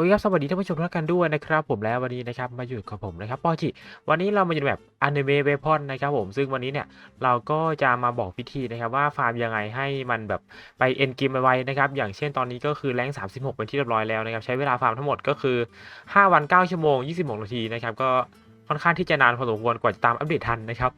โอเคครับสวัสดีท่านผู้ชมทุกท่านด้วยนะครับผมแล้ววันนี้นะครับมาอยู่กับผมนะครับปอจิวันนี้เรามาอยู่แบบอนิเมะเวพอนนะครับผมซึ่งวันนี้เนี่ยเราก็จะมาบอกพิธีนะครับว่าฟาร์มยังไงให้มันแบบไปเอ็นเกมไวๆนะครับอย่างเช่นตอนนี้ก็คือแรง 36 เป็นที่เรียบร้อยแล้วนะครับใช้เวลาฟาร์มทั้งหมดก็คือ 5 วัน 9 ชั่วโมง 26 นาทีนะครับก็ค่อนข้างที่จะนานพอสมควรกว่าจะตามอัปเดตทันนะครับ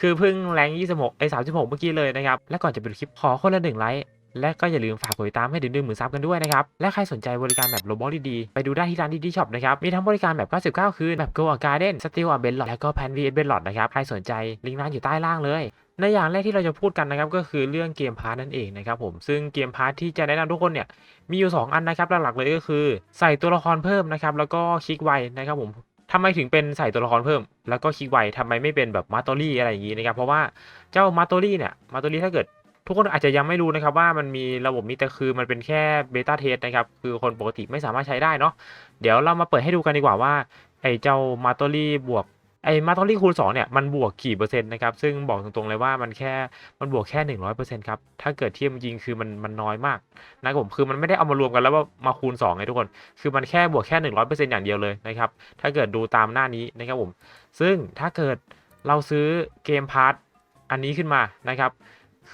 คือเพิ่งแรง 26ไอ้36 เมื่อกี้เลยนะครับและก่อนจะไปดูคลิปขอคนละหนึ่งไลค์ และก็อย่าลืมฝากกดติดตามให้ถึงหนึ่งหมื่นซับกันด้วยนะครับ และใครสนใจบริการแบบโรบอทดีๆไปดูได้ที่ร้านดีดีช็อปนะครับ มีทั้งบริการแบบ 99 คืน แบบ Go a Garden Steel a b e l l o t แล้วก็ Pan v b e l l o t นะครับ ใครสนใจลิงก์ร้านอยู่ใต้ล่างเลยในอย่างแรกที่เราจะพูดกันนะครับก็คือเรื่องเกมพาร์ทนั่นเองนะครับผมซึ่งเกมพาร์ทที่จะแนะนำทุกคนเนี่ยมีอยู่ 2 อันนะครับหลักๆเลยก็คือ ใส่ตัวละครเพิ่มนะครับแล้วก็คลิกไวนะครับผมทำไมถึงเป็นใส่ตัวละครเพิ่ม แล้วก็คลิกไวทำไมไม่เป็นแบบมาตอรี่อะไรอย่างนี้นะครับเพราะว่าเจ้ามาตอรี่เนี่ยมาตอรี่ถ้าเกิด ทุกคนอาจจะยังไม่รู้นะครับว่ามันมีระบบนี้แต่คือมันเป็นแค่เบต้าเทสนะครับคือคนปกติไม่สามารถใช้ได้เนาะเดี๋ยวเรามาเปิดให้ดูกันดีกว่าว่าไอ้เจ้ามาตอรี่บวกไอ้มาตอรี่คูณ2เนี่ยมันบวกกี่เปอร์เซ็นต์นะครับซึ่งบอกตรงๆเลยว่ามันแค่มันบวกแค่ 100%ครับถ้าเกิดเทียบจริงคือมันมันน้อยมากนะครับผมคือมันไม่ได้เอามารวมกันแล้วว่ามาคูณ2ไงทุกคน คือมันแค่บวกแค่ 100%อย่างเดียวเลยนะครับถ้าเกิดดูตามหน้านี้นะครับผมซึ่งถ้าเกิดเราซื้อเกมพาร์ทอันนี้ขึ้นมานะครับ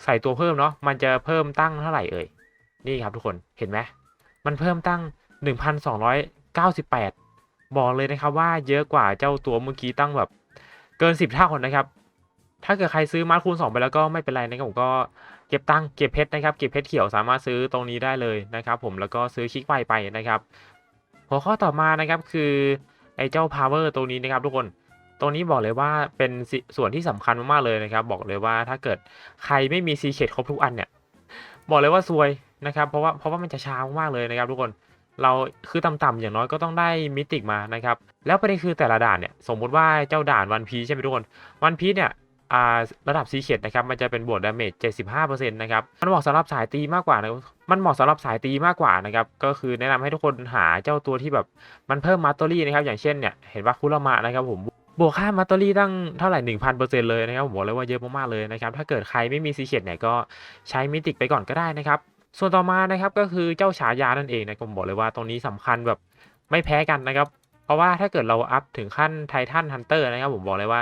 ใส่ตัวเพิ่มเนาะมันจะเพิ่มตั้งเท่าไหร่เอ่ยนี่ครับทุกคนเห็นไหมมันเพิ่มตั้ง 1,298 บอกเลยนะครับว่าเยอะกว่าเจ้าตัวเมื่อกี้ตั้งแบบเกิน 10 เท่าคนนะครับ ถ้าเกิดใครซื้อมาร์คคูณ2 ไปแล้วก็ไม่เป็นไรนะครับผมก็เก็บตังเก็บเพชรนะครับเก็บเพชรเขียวสามารถซื้อตรงนี้ได้เลยนะครับ ผมแล้วก็ซื้อคลิกไวไปนะครับ หัวข้อต่อมานะครับคือไอ้เจ้า power ตัวนี้นะครับทุกคน ตรงนี้บอกเลยว่าเป็นส่วนที่สำคัญมากๆเลยนะครับ บอกเลยว่าถ้าเกิดใครไม่มีซีเคดครบทุกอันเนี่ย บอกเลยว่าซวยนะครับ เพราะว่าเพราะว่ามันจะช้ามากๆเลยนะครับ ทุกคนเราคือต่ำๆอย่างน้อยก็ต้องได้มิติกมานะครับ แล้วประเด็นคือแต่ละด่านเนี่ยสมมุติว่าเจ้าด่านวันพีใช่ไหมทุกคนวันพีเนี่ยระดับซีเคดนะครับมันจะเป็นบวกดาเมจ75%นะครับมันเหมาะสำหรับสายตีมากกว่านะมันเหมาะสำหรับสายตีมากกว่านะครับก็คือแนะนำให้ทุกคนหาเจ้าตัวที่แบบมันเพิ่มมาสเตอรี่นะครับอย่างเช่นเนี่ยเห็นว่าคุรามะนะครับผม บวกค่ามาตอรี่ตั้งเท่าไหร่ 1,000%เลยนะครับผมบอกเลยว่าเยอะมากๆเลยนะครับถ้าเกิดใครไม่มีซีเคดเนี่ยก็ใช้มิติกไปก่อนก็ได้นะครับส่วนต่อมานะครับก็คือเจ้าฉายานั่นเองนะผมบอกเลยว่าตรงนี้สำคัญแบบไม่แพ้กันนะครับเพราะว่าถ้าเกิดเราอัพถึงขั้นไททันฮันเตอร์นะครับผมบอกเลยว่า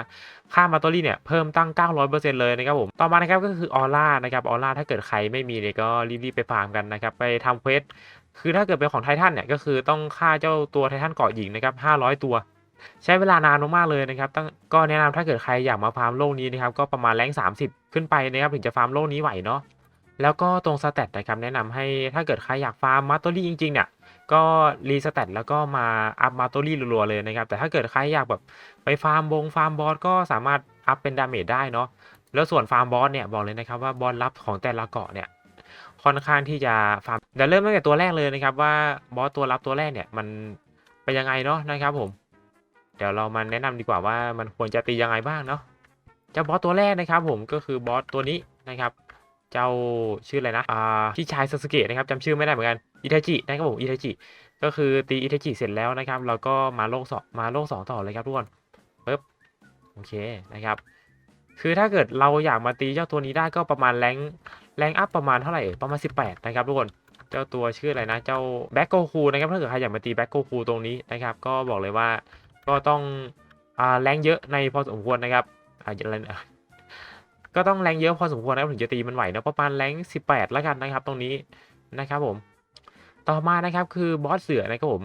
ค่ามาตอรี่เนี่ยเพิ่มตั้ง 900%เลยนะครับผมต่อมานะครับก็คือออร่านะครับออร่าถ้าเกิดใครไม่มีเนี่ยก็รีบๆไปฟาร์มกันนะครับไปทำเควสคือถ้าเกิดเป็นของไททันเนี่ยก็คือต้องฆ่าเจ้าตัวไททันเกาะหญิงนะครับ500 ตัว ใช้เวลานานมากๆเลยนะครับตั้งก็แนะนำถ้าเกิดใครอยากมาฟาร์มโลกนี้นะครับก็ประมาณแรง30 ขึ้นไปนะครับถึงจะฟาร์มโลกนี้ไหวเนาะแล้วก็ตรงสเตตนะครับแนะนำให้ถ้าเกิดใครอยากฟาร์มมาตอรี่จริงๆเนี่ยก็รีสเตตแล้วก็มาอัพมาตอรี่รัวๆเลยนะครับแต่ถ้าเกิดใครอยากแบบไปฟาร์มบงฟาร์มบอสก็สามารถอัพเป็นดาเมจได้เนาะแล้วส่วนฟาร์มบอสเนี่ยบอกเลยนะครับว่าบอสลับของแต่ละเกาะเนี่ยค่อนข้างที่จะฟาร์มเดี๋ยวเริ่มตั้งแต่ตัวแรกเลยนะครับว่าบอสตัวรับตัวแรกเนี่ยมันเป็นยังไงเนาะนะครับผม เดี๋ยวเรามาแนะนำดีกว่าว่ามันควรจะตียังไงบ้างเนาะเจ้าบอสตัวแรกนะครับ ผมก็คือบอสตัวนี้นะครับ เจ้าชื่ออะไรนะอ่าพี่ชายซาสึเกะนะครับจำชื่อไม่ได้เหมือนกันอิทาจินะครับผมอิทาจิก็คือตีอิทาจิเสร็จแล้วนะครับ เราก็มาโลกสองมาโลกสองต่อเลยครับทุกคนปึ๊บโอเคนะครับ คือถ้าเกิดเราอยากมาตีเจ้าตัวนี้ได้ก็ประมาณแรงแรงอัพประมาณเท่าไหร่ประมาณ 18 นะครับทุกคนเจ้าตัวชื่ออะไรนะ เจ้าแบ็กโกคูนะครับถ้าเกิดใครอยากมาตีแบ็กโกคูตรงนี้นะครับ ก็บอกเลยว่า ก็ต้องอ่าแรงเยอะในพอสมควรนะครับอ่าอะไรนะก็ต้องแรงเยอะพอสมควรนะครับถึงจะตีมันไหวนะประมาณแรง18 แล้วกันนะครับ ตรงนี้นะครับผม ต่อมานะครับคือบอสเสือนะครับผม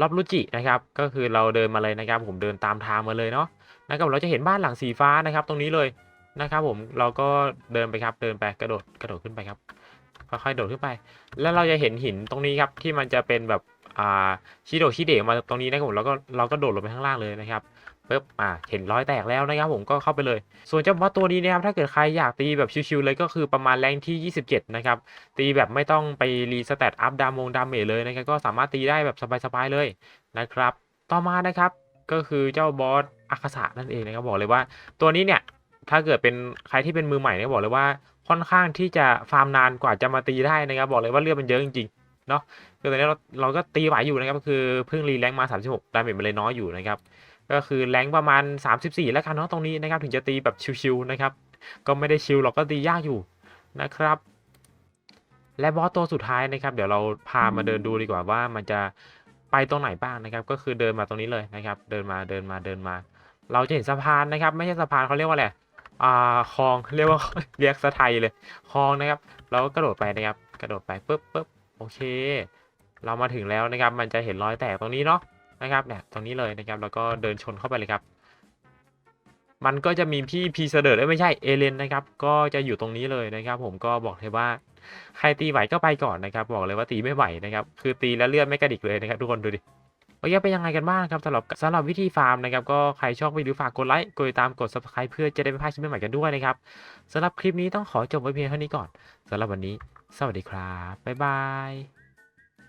รอบรุจินะครับ ก็คือเราเดินมาเลยนะครับ ผมเดินตามทางมาเลยเนาะนะครับเราจะเห็นบ้านหลังสีฟ้านะครับ ตรงนี้เลยนะครับ ผมเราก็เดินไปครับเดินไปกระโดดกระโดดขึ้นไปครับ ค่อยๆโดดขึ้นไป แล้วเราจะเห็นหินตรงนี้ครับที่มันจะเป็นแบบอ่าชิโดชิเดะมาตรงนี้นะครับผมแล้วก็เราก็โดดลงไปข้างล่างเลยนะครับปึ๊บอ่าเห็นรอยแตกแล้วนะครับผมก็เข้าไปเลย ส่วนเจ้าบอสตัวนี้นะครับถ้าเกิดใครอยากตีแบบชิวๆเลยก็คือประมาณแรงที่ 27 นะครับ ตีแบบไม่ต้องไปรีสเตตอัพดามงดามเมจเลยนะครับก็สามารถตีได้แบบสบายๆเลยนะครับ ต่อมานะครับก็คือเจ้าบอสอาคาสะนั่นเองนะครับบอกเลยว่า ตัวนี้เนี่ยถ้าเกิดเป็นใครที่เป็นมือใหม่เนี่ยบอกเลยว่า ค่อนข้างที่จะฟาร์มนานกว่าจะมาตีได้นะครับ บอกเลยว่าเลือดมันเยอะจริงๆเนาะคือตอนนี้เราเราก็ตีไหวอยู่นะครับก็คือเพิ่งรีแรงค์มา 36 ดาเมจมันเลยน้อยอยู่นะครับ ก็คือแรงประมาณ 34 แล้วกันเนาะตรงนี้นะครับ ถึงจะตีแบบชิวๆนะครับ ก็ไม่ได้ชิวหรอกก็ตียากอยู่นะครับ และบอสตัวสุดท้ายนะครับ เดี๋ยวเราพามาเดินดูดีกว่าว่ามันจะไปตรงไหนบ้างนะครับ ก็คือเดินมาตรงนี้เลยนะครับ เดินมาเดินมาเดินมา เราจะเห็นสะพานนะครับ ไม่ใช่สะพานเขาเรียกว่าอะไร อ่าคลองเรียกว่าเรียกสะไทยเลยคลองนะครับ เราก็กระโดดไปนะครับ กระโดดไปปุ๊บปุ๊บโอเค เรามาถึงแล้วนะครับ มันจะเห็นรอยแตกตรงนี้เนาะนะครับเนี่ยตรงนี้เลยนะครับแล้วก็เดินชนเข้าไปเลยครับ มันก็จะมีพี่พีเสดอร์ไม่ใช่เอเลนนะครับ ก็จะอยู่ตรงนี้เลยนะครับ ผมก็บอกเลยว่าใครตีไหวก็ไปก่อนนะครับ บอกเลยว่าตีไม่ไหวนะครับ คือตีแล้วเลือดไม่กระดิกเลยนะครับทุกคนดูดิ โอเคเป็นยังไงกันบ้างครับสำหรับสำหรับวิธีฟาร์มนะครับก็ใครชอบวิดีโอฝากกดไลค์กดติดตามกด subscribe เพื่อจะได้ไม่พลาดคลิปใหม่ๆกันด้วยนะครับสำหรับคลิปนี้ต้องขอจบไว้เพียงเท่านี้ก่อนสำหรับวันนี้ สวัสดีครับบ๊ายบาย